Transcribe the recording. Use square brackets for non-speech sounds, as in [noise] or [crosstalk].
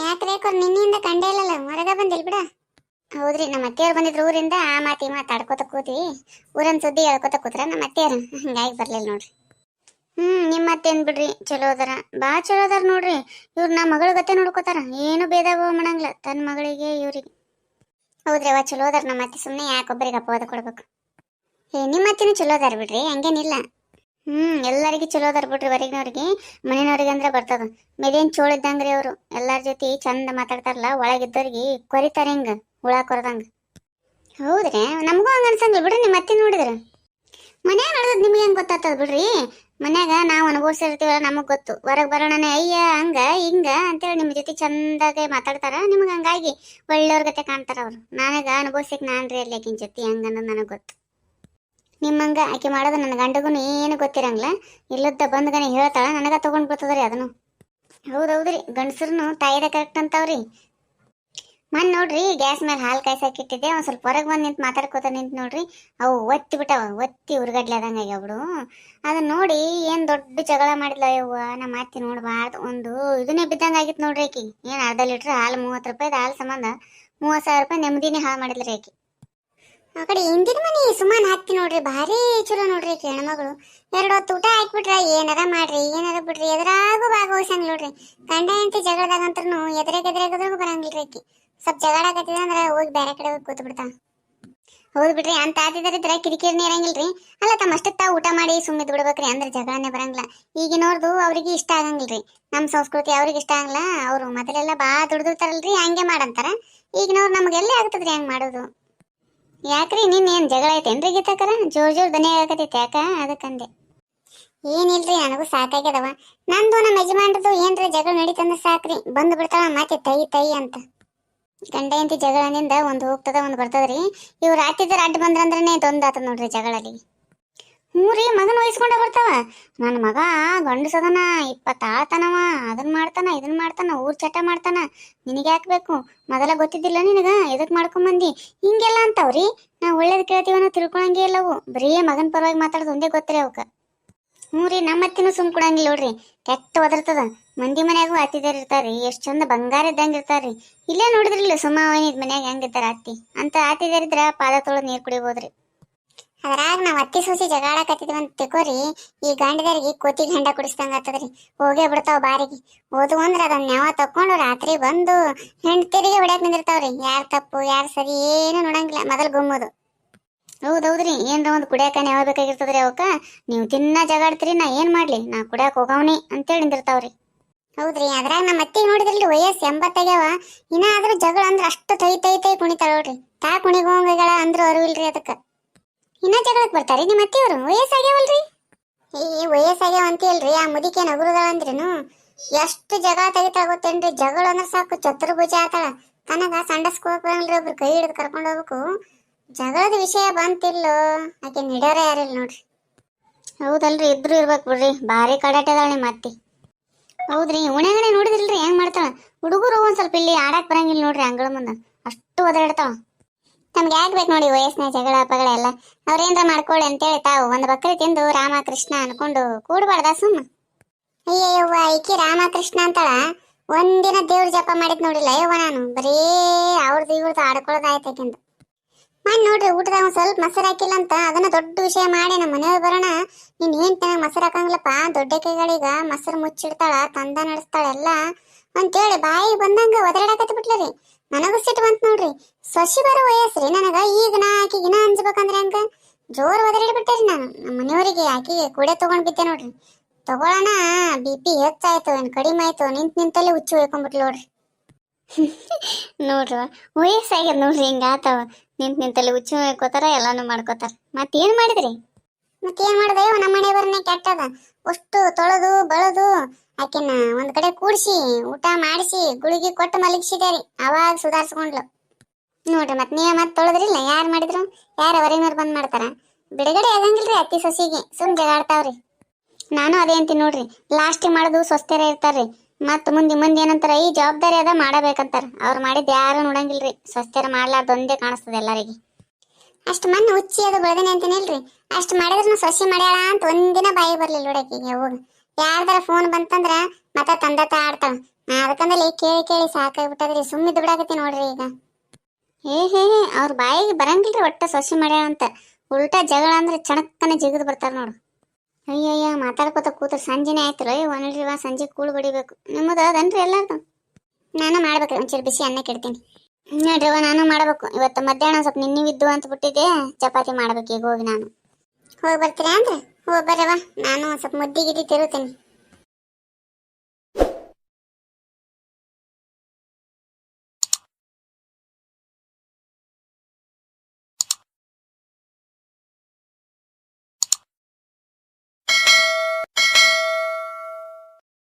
ಯಾಕ್ರೆ ನಿನ್ನಿಂದ ನಿನ್ನೆಯಿಂದ ಕಂಡೇ ಇಲ್ಲಲ್ಲ, ಹೊರಗ ಬಂದಿಲ್ ಬಿಡ. ಹೌದ್ರಿ, ನಮ್ಮ ಅತ್ತೆಯವ್ರು ಬಂದಿದ್ರು ಊರಿಂದ, ಆ ಮಾತಿ ಮಾತಾಡ್ಕೋತ ಕೂತೀವಿ. ಊರನ್ ಸುದ್ದಿ ಹೇಳ್ಕೋತ ಕೂತ್ರ ನಮ್ಮ ಅತ್ತೆಯವ್ರು ಹಂಗಾಗಿ ಬರ್ಲಿಲ್ಲ ನೋಡ್ರಿ. ಹ್ಮ್, ನಿಮ್ಮ ಅತ್ತೇನ್ ಬಿಡ್ರಿ, ಚಲೋ ಅದಾರ. ಬಾ ಚಲೋ ಅದಾರ ನೋಡ್ರಿ. ಇವ್ರು ನಮ್ಮ ಮಗಳ ಗತೆ ನೋಡ್ಕೋತಾರ. ಏನು ಭೇದ ಮಾಡಂಗಿಲ್ಲ ತನ್ನ ಮಗಳಿಗೆ, ಇವ್ರಿಗೆ. ಹೌದ್ರಿ ಅವ ಚಲೋ ಅದಾರ, ನಮ್ಮ ಅತ್ತೆ ಸುಮ್ಮನೆ ಯಾಕೆ ಒಬ್ಬರಿಗೆ ಅಪವಾದ ಕೊಡ್ಬೇಕು? ಏ, ನಿಮ್ಮ ಅತ್ತೆನೂ ಚಲೋ ಅದಾರ ಬಿಡ್ರಿ, ಹಂಗೇನಿಲ್ಲ. ಹ್ಮ್, ಎಲ್ಲರಿಗೆ ಚಲೋ ಅದಾರ ಬಿಡ್ರಿ ಹೊರಗಿನವ್ರಿಗೆ ಮನೆಯವ್ರಿಗೆ ಅಂದ್ರೆ ಬರ್ತದ. ಮೆದೇನ್ ಚೋಳ ಇದ್ದಂಗ್ರಿ ಅವರು. ಎಲ್ಲಾರ ಜೊತೆ ಚಂದ ಮಾತಾಡ್ತಾರಲ್ಲ ಒಳಗಿದ್ದವ್ರಿಗೆ ಕೊರಿತಾರ ಹಿಂಗ? ಹುಳ ಕೊರದಂಗ. ಹೌದ್ರಿ? ನಮಗೂ ಹಂಗ ಅನ್ಸಂಗಿಲ್ಲ ಬಿಡ್ರಿ ನಿಮ್ಮ ಅತ್ತೆ ನೋಡಿದ್ರ? ಮನ್ಯಾಗ ನಡೆದ್ ನಿಮ್ಗೆ ಹೆಂಗ್ ಗೊತ್ತಾಗ್ತದ ಬಿಡ್ರಿ? ಮನ್ಯಾಗ ನಾವು ಅನುಭವಿಸಿರ್ತೀವಲ್ಲ ನಮಗ್ ಗೊತ್ತು. ಹೊರಗ್ ಬರೋಣನೆ, ಅಯ್ಯ, ಹಂಗ, ಹಿಂಗ ಅಂತೇಳಿ ನಿಮ್ ಜೊತೆ ಚಂದಾಗೆ ಮಾತಾಡ್ತಾರ, ನಿಮ್ಗೆ ಹಂಗಾಗಿ ಒಳ್ಳೆಯವ್ರ ಗತೆ ಕಾಣ್ತಾರ ಅವ್ರು. ನನಗ ಅನುಭವಿಸಕ್ ನಾನ್ರಿ ಅಲ್ಲಿ ಜೊತೆ ಹಂಗ ನನಗ್ ಗೊತ್ತು. ನಿಮ್ಮಂಗ ಆಕೆ ಮಾಡೋದು ನನ್ನ ಗಂಡಗೂ ಏನು ಗೊತ್ತಿರಂಗಿಲ್ಲ ಇಲ್ಲದ ಬಂದ್ಗನೆ ಹೇಳ್ತಾಳ, ನನಗ ತಗೊಂಡ್ ಬರ್ತದ್ರಿ ಅದನ್ನು. ಹೌದೌದ್ರಿ, ಗಂಡಸ್ರನು ತಾಯಿದ ಕರೆಕ್ಟ್ ಅಂತಾವ್ರಿ. ಮನ್ ನೋಡ್ರಿ, ಗ್ಯಾಸ್ ಮೇಲೆ ಹಾಲು ಕಾಯ್ಸಾಕಿಟ್ಟಿದ್ದೆ, ಒಂದ್ ಸ್ವಲ್ಪ ಹೊರಗೆ ಬಂದು ನಿಂತು ಮಾತಾಡ್ಕೋತ ನಿಂತು ನೋಡ್ರಿ. ಅವು ಒತ್ತಿ ಬಿಟ್ಟಾವ, ಒತ್ತಿ ಉರ್ಗಡ್ಲೆ ಆದಂಗಾಗಿ ಅವಳು ಅದನ್ನ ನೋಡಿ ಏನ್ ದೊಡ್ಡ ಜಗಳ ಮಾಡಿದ್ಲ ಅಯ್ಯವ್ವ ನಮ್ಮ ಅತ್ತಿ ನೋಡ್ಬಾರ್ದು. ಒಂದು ಇದನ್ನೇ ಬಿದ್ದಂಗ ಆಗಿತ್ತು ನೋಡ್ರಿ ಆಕಿ. ಏನ್ ಅರ್ಧ ಲೀಟ್ರ್ ಹಾಲು ಮೂವತ್ತು ರೂಪಾಯಿ ಹಾಲು ಸಂಬಂಧ. ಮೂವತ್ತು ಸಾವಿರ ರೂಪಾಯಿ ನೆಮ್ಮದಿನೇ ಹಾಳು ಮಾಡಿದ್ರಿ ಆಕಿ. ಆ ಕಡೆ ಹಿಂದಿನ ಮನೆ ಸುಮಾನ್ ಹಾಕ್ತಿ ನೋಡ್ರಿ, ಭಾರಿ ಚಲೋ ನೋಡ್ರಿ ಹೆಣ್ಮಗಳು. ಎರಡು ಹೊತ್ತು ಊಟ ಹಾಕ್ಬಿಟ್ರ ಏನಾರ ಮಾಡ್ರಿ, ಏನಾರ ಬಿಡ್ರಿ, ಎದ್ರಾಗೂ ಭಾಗವಹಿಸಂಗ್ ನೋಡ್ರಿ. ಗಂಡ ಹೆಂಡತಿ ಜಗಳದಾಗಂತ್ರು ಎದ್ರಾಗ ಎದ್ರಾಗದ್ರಾಗೂ ಬರಂಗಿಲ್ರಿ ಆಕಿ ಸ್ವಲ್ಪ ಜಗಳ ಆಗತ್ತಿದ ಅಂದ್ರೆ ಹೋಗಿ ಬೇರೆ ಕಡೆ ಹೋಗಿ ಕೂತ್ ಬಿಡ್ತಾ ಹೌದು ಬಿಡ್ರಿ, ಅಂತ ಆತಿದ್ರ ಕಿರಿಕಿರಿನೇ ಇರಂಗಿಲ್ರಿ. ಅಲ್ಲ ತಮ್ಮ ಅಷ್ಟಕ್ಕೆ ತಾವು ಊಟ ಮಾಡಿ ಸುಮ್ಮನೆ ಬಿಡ್ಬೇಕ್ರಿ ಅಂದ್ರೆ ಜಗಳನೇ ಬರಂಗಿಲ್ಲ. ಈಗಿನವ್ರದ್ದು ಅವ್ರಿಗೆ ಇಷ್ಟ ಆಗಂಗಿಲ್ರಿ. ನಮ್ಮ ಸಂಸ್ಕೃತಿ ಅವ್ರಿಗೆ ಇಷ್ಟ ಆಗಲ್ಲ ಅವರು ಮೊದಲೆಲ್ಲ ಬಾ ದುಡ್ದಿರ್ತಾರಲ್ರಿ, ಹಂಗೆ ಮಾಡಂತಾರ. ಈಗಿನವ್ರು ನಮಗೆಲ್ಲ ಆಗ್ತದ್ರಿ ಹಂಗೆ ಮಾಡೋದು. ಯಾಕ್ರಿ ನಿನ್ ಏನ್ ಜಗಳ ಐತೇನ್ರಿ ಗೀತಾಕರ? ಜೋರ್ ಜೋರ್ ದನಿ ಆಗತೈತಿ ಯಾಕ? ಅದಕ್ಕಂದೆ ಏನಿಲ್ರಿ, ನನಗೂ ಸಾಕಾಗ್ಯದವ. ನಂದು ನಮ್ಮ ಯಜಮಾನ್ರದು ಏನ್ರಿ ಜಗಳ ನಡೀತಂದ್ರೆ ಸಾಕ್ರಿ. ಬಂದು ಬಿಡ್ತಾಳ ಮತ್ತೆ ತೈ ತೈ ಅಂತ. ಗಂಡ ಜಗಳನಿಂದ ಒಂದು ಹೋಗ್ತದ, ಒಂದು ಬರ್ತದ್ರಿ. ಇವ್ರು ಆತಿದ್ರ ಅಡ್ಡ ಬಂದ್ರಂದ್ರನೇ ತೊಂದಾತ ನೋಡ್ರಿ ಜಗಳಲ್ಲಿ. ಹ್ಞೂ ರೀ ಮಗನ ವಹಿಸ್ಕೊಂಡೆ ಬರ್ತಾವ. ನನ್ನ ಮಗ ಗಂಡಸದನ, ಇಪ್ಪತ್ತಾಳ್ತಾನವ, ಅದನ್ ಮಾಡ್ತಾನ, ಇದನ್ ಮಾಡ್ತಾನ, ಊರ್ ಚಟ ಮಾಡ್ತಾನ. ನಿನಗೆ ಬೇಕು? ಮೊದಲ ಗೊತ್ತಿದ್ದಿಲ್ಲ ನಿನಗ? ಎದಕ್ ಮಾಡ್ಕೊಂಬಂದಿ? ಹಿಂಗೆಲ್ಲ ಅಂತಾವ್ರಿ? ನಾವು ಒಳ್ಳೇದ್ ಕೇಳ್ತೀವನ ತಿಳ್ಕೊಳಂಗೇ ಇಲ್ಲವು ಬರೀ ಮಗನ ಪರವಾಗಿ ಮಾತಾಡೋದು ಒಂದೇ ಗೊತ್ತಿರಿ ಅವಕ್ಕ ಹ್ಞೂ ರೀ ನಮ್ಮ ಅತ್ತಿನೂ ಸುಮ್ ಕೊಡಂಗಿಲ್ಲ ನೋಡ್ರಿ. ಕೆಟ್ಟ ಒದರ್ತದ. ಮಂದಿ ಮನ್ಯಾಗೂ ಅತ್ತಿದಾರ ಇರ್ತಾರಿ ಎಷ್ಟ್ ಚಂದ ಬಂಗಾರ ಇದ್ದಂಗ ಇರ್ತಾರಿ ಇಲ್ಲೇ ನೋಡಿದ್ರಿಲ್ಲ ಸುಮ್ಮ ಅವನಿದ್ ಮನ್ಯಾಗ ಹೆಂಗಿರ್ತಾರ ಅತ್ತಿ? ಅಂತ ಅತ್ತಿದಾರಿದ್ರ ಪಾದ ತೊಳೆದ್ ನೀರ್ ಕುಡಿಬೋದ್ರಿ. ಅದ್ರಾಗ ನಾವ್ ಅತ್ತಿ ಸೂಸಿ ಜಗಾಡಕತ್ತಿದ್ವಿ ಅಂತ ತಿಕೋರಿ ಈ ಗಂಡದರಿಗೆ ಕೋತಿ ಗಂಡ ಕುಡಿಸ್ದಂಗ ಆತದ್ರಿ. ಹೋಗೇ ಬಿಡ್ತಾವ ಬಾರಿಗೆ. ಓದು ಅಂದ್ರ ಅದನ್ನ ಯಾವ ತಕೊಂಡು ರಾತ್ರಿ ಬಂದು ಹೆಂಡತಿರಿಗೆ ಹೊಡ್ಯಾಕ್ ನಿಂದಿರ್ತಾವ್ರಿ. ಯಾರ್ ತಪ್ಪು, ಯಾರ್ ಸರಿ ಏನು ನೋಡಂಗಿಲ್ಲ. ಮೊದಲ್ ಗುಮ್ಮದು. ಹೌದೌದ್ರಿ, ಏನ್ರ ಒಂದು ಕುಡಿಯಾಕ ಯಾವ ಬೇಕಾಗಿರ್ತದ್ರಿ ಅವಕ್ಕ? ನೀವು ತಿನ್ನ ಜಗಾಡ್ತೀರಿ, ನಾ ಏನ್ ಮಾಡ್ಲಿ? ನಾ ಕುಡಿಯಾಕ ಹೋಗವ್ನಿ ಅಂತೇಳಿ ನಿಂದಿರ್ತಾವ್ರಿ. ಹೌದ್ರಿ, ಅದ್ರಾಗ ನಮ್ಮ ಅತ್ತಿ ನೋಡಿದ್ರಲ್ರಿ ವಯಸ್ಸು ಎಂಬತ್ತಾಗ್ಯಾವ. ಇನ್ನ ಆದ್ರೂ ಜಗಳ ಅಂದ್ರ ಅಷ್ಟು ತೈ ತೈ ತೈ ಕುಣಿತಾಳ ನೋಡ್ರಿ. ತಾ ಕುಣಿಗೋಂಗಳ ಅಂದ್ರೂ ಅರಿವಿಲ್ರಿ ಅದಕ್ಕ. ಇನ್ನ ಜಗಳಕ್ಕೆ ಬರ್ತಾರೆ. ನಿಮ್ಮ ಅತ್ತೆಯವರು ವಯಸ್ಸಾಗ್ಯಾವಲ್ರಿ? ಈ ವಯಸ್ಸಾಗ್ಯಾವ ಅಂತೀಯಲ್ರಿ ಆ ಮುದಿಕೆ ನಗುರುದಳ ಅಂದ್ರೇನು? ಎಷ್ಟು ಜಗಳ ತೆಗಿತಾ ಗೊತ್ತೇನ್ರಿ ಜಗಳ ಅಂದ್ರೆ ಸಾಕು, ಚತುರ್ಭುಜ ಆತಾಳ. ತನಗ ಸಂಡಸ್ಕೋಕ್ ಒಬ್ರು ಕೈ ಹಿಡಿದು ಕರ್ಕೊಂಡು ಹೋಗ್ಬೇಕು. ಜಗಳದ ವಿಷಯ ಬಂತಿಲ್ಲೋ? ಆಕೆ ನಿಡ್ಯಾರ ಯಾರಿಲ್ಲ ನೋಡ್ರಿ. ಹೌದಲ್ರಿ, ಇಬ್ರು ಇರ್ಬೇಕು ಬಿಡ್ರಿ. ಭಾರಿ ಕಡಾಟದಾಳೆ ಮತ್ತೆ. ಹೌದ್ರಿ ಉಣೆಗಣೆ ನೋಡಿದ್ರಿಲ್ರಿ? ಹೆಂಗ್ ಮಾಡ್ತಾಳ? ಹುಡುಗರು ಒಂದ್ ಸ್ವಲ್ಪ ಇಲ್ಲಿ ಆಡಕ್ ಬರಂಗಿಲ್ಲ ನೋಡ್ರಿ ಅಂಗಳ ಮುಂದ. ಅಷ್ಟು ಒದರಾಡ್ತಾವ ತಮ್ಗೆ ಯಾಕೆ ಬೇಕು ನೋಡಿ ವಯಸ್ಸಿನ ಜಗಳ ಪಗಳ ಎಲ್ಲ. ಅವ್ರೇನ್ರ ಮಾಡ್ಕೊಳ್ಳಿ ಅಂತೇಳಿ ತಾವು ಒಂದ್ ಬಕ್ರಿ ತಿಂದು ರಾಮ ಕೃಷ್ಣ ಅನ್ಕೊಂಡು ಕೂಡಬಾರ್ದ ಸುಮ್ಮ ಅಯ್ಯಯ್ಯವ್ವ ರಾಮ ಕೃಷ್ಣ ಅಂತಳ. ಒಂದಿನ ದೇವ್ರ ಜಪ ಮಾಡಿದ್ ನೋಡಿಲ್ಲ ಅಯ್ಯವ್ವ ನಾನು. ಬರೀ ಅವ್ರದ್ದು ಇವ್ರದ್ದು ಆಡ್ಕೊಳ್ಳೋದಾಯ್ತಕ್ಕಿಂತ ಮಣ್ಣು ನೋಡ್ರಿ ಊಟದಾಗ ಒಂದ್ ಸ್ವಲ್ಪ ಮೊಸರು ಹಾಕಿಲ್ಲ ಅಂತ ಅದನ್ನ ದೊಡ್ಡ ವಿಷಯ ಮಾಡಿ ನಮ್ಮ ಮನೆಯವ್ರು ಬರೋಣ. ನೀನ್ ಏನ್ ಚೆನ್ನಾಗಿ ಮೊಸರು ಹಾಕಂಗಿಲ್ಲಪ್ಪ? ದೊಡ್ಡ ಕೈಗಳೀಗ ಮೊಸರು ಮುಚ್ಚಿಡ್ತಾಳ, ತಂದ ನಡೆಸ್ತಾಳ ಎಲ್ಲ. ಅಂತೇಳಿ ಬಾಯಿ ಬಂದಂಗ ಒದರಾಡಕತ್ತಿ ಬಿಟ್ಲರಿ ನನಗೂ ಸಿಟ್ಟು ಬಂತು ನೋಡ್ರಿ. ಸಸಿ ಬರೋ ವಯಸ್ಸ್ರಿ ನನಗ, ಈಗ ನಾ ಆಕಿಗಿನ ಅಂಜಬೇಕಂದ್ರೆ ಹಂಗ? ಜೋರ್ ಒದರಿ ಬಿಟ್ಟೇರಿ ನಾನು. ನಮ್ಮ ಮನೆಯವರಿಗೆ ಆಕಿಗೆ ಕೂಡೆ ತಗೊಂಡ್ ಬಿದ್ದೆ ನೋಡ್ರಿ. ತಗೊಳ್ಳೋಣ ಬಿ ಪಿ ಹೆಚ್ಚಾಯ್ತು ಏನ್ ಕಡಿಮೆ ಆಯ್ತು, ನಿಂತ ನಿಂತಲ್ಲೇ ಹುಚ್ಚು ಹೋಯ್ಕೊಂಡ್ಬಿಟ್ಲು ನೋಡ್ರಿ. [laughs] ನೋಡ್ರಿ ವಯಸ್ಸಾಗ್ಯದ ನೋಡ್ರಿ ಹಿಂಗ ಆತಾವ. ನಿಂತ ನಿಂತಲ್ಲಿ ಹುಚ್ಚು ಹೋಯ್ಕೋತಾರ ಎಲ್ಲಾನು ಮಾಡ್ಕೋತಾರ. ಮತ್ತೇನ್ ಮಾಡಿದ್ರಿ? ಮತ್ತೇನ್ ಮಾಡ್ದೆ ನಮ್ಮ ಮನೆ ಕೆಟ್ಟದ. ಅಷ್ಟು ತೊಳೆದು, ಬಳದು ಆಕಿನ ಒಂದ್ ಕಡೆ ಕೂಡ್ಸಿ, ಊಟ ಮಾಡಿಸಿ, ಗುಳಿಗೆ ಕೊಟ್ಟು ಮಲಗಿಸಿದೆ ರೀ. ಅವಾಗ ಸುಧಾರಿಸ್ಕೊಂಡ್ಲು. ನೋಡ್ರಿ ಮತ್ ನೀವೇ ಮತ್ ತೊಳೆದ್ರಿಲ್ಲ, ಯಾರು ಮಾಡಿದ್ರು? ಯಾರ ಹೊರಗಿನವ್ರು ಬಂದ್ ಮಾಡ್ತಾರ? ಬಿಡುಗಡೆ ಆಗಂಗಿಲ್ರಿ ಅತ್ತಿ ಸೊಸಿಗೆ. ಸುಮ್ ಜಗಾಡ್ತಾವ್ರಿ ನಾನು ಅದೇ ಅಂತೀನಿ ನೋಡ್ರಿ. ಲಾಸ್ಟಿಗೆ ಮಾಡೋದು ಸ್ವಸ್ಥರ ಇರ್ತಾರ್ರಿ ಮತ್ ಮುಂದೆ ಮುಂದೆ ಏನಂತಾರ, ಈ ಜವಾಬ್ದಾರಿ ಅದ ಮಾಡಬೇಕಂತಾರ. ಅವ್ರ ಮಾಡಿದ್ ಯಾರು ನೋಡಂಗಿಲ್ರಿ. ಸ್ವಸ್ಥರ ಮಾಡ್ಲಾರ್ದು ಒಂದೇ ಕಾಣಿಸ್ತದೆ ಎಲ್ಲರಿಗೆ. ಅಷ್ಟು ಮಣ್ಣು ಹುಚ್ಚಿ ಅದು ಬೆಳೆದೇನೆ ಅಂತೇನಿಲ್ರಿ. ಅಷ್ಟು ಮಾಡಿದ್ರು ಸೊಸಿ ಮಾಡ್ಯಾಳ ಅಂತ ಒಂದಿನ ಬಾಯಿ ಬರ್ಲಿಲ್ಲ ನೋಡಕ್ಕೆ ಹೋಗ ಯಾರ್ದಾರ ಫೋನ್ ಬಂತಂದ್ರ ಮತ್ತ ತಂದತ ಆಡ್ತಾಳ. ಅದಕ್ಕಂದಲ್ಲಿ ಕೇಳಿ ಕೇಳಿ ಸಾಕಾಗ್ಬಿಟ್ಟದ್ರಿ ಸುಮ್ಮನೆ ಬಿಡಾಕತ್ತಿ ನೋಡ್ರಿ ಈಗ. ಹೇ ಹೇ ಅವ್ರ ಬಾಯಿಗೆ ಬರಂಗಿಲ್ರಿ ಒಟ್ಟ ಸೊಸಿ ಮಾಡ್ಯಾಳಂತ ಉಲ್ಟಾ ಜಗಳ ಅಂದ್ರೆ ಚಣಕ್ಕನೆ ಜಿಗಿದು ಬರ್ತಾರ ನೋಡು. ಅಯ್ಯಯ್ಯ, ಮಾತಾಡ್ಕೊತ ಕೂತ್ರ ಸಂಜೆನೇ ಆಯ್ತು ರೀ ವಾ, ಸಂಜೆ ಕೂಳು ಬಡಿಬೇಕು. ನಿಮ್ಮದು ಅದನ್ರಿ ಎಲ್ಲಾರ್ದು. ನಾನು ಮಾಡ್ಬೇಕು ಒಂಚೂರು ಬಿಸಿ ಅನ್ನ ಕೆಡ್ತೀನಿ. ನೋಡ್ರಿವ ನಾನು ಮಾಡಬೇಕು. ಇವತ್ತು ಮಧ್ಯಾಹ್ನ ಸ್ವಲ್ಪ ನಿನ್ನಿವಿದ್ದು ಅಂತ ಬಿಟ್ಟಿದ್ದೆ, ಚಪಾತಿ ಮಾಡ್ಬೇಕು, ಈಗ ಹೋಗಿ ನಾನು. ಹೋಗಿ ಬರ್ತೀರಾ ಅಂದ್ರೆ? ಹೋಗಿ ಬರ್ರವ ನಾನು ಸ್ವಲ್ಪ ಮುದ್ದೆ ಗಿದ್ದಿ ತಿರುತ್ತೀನಿ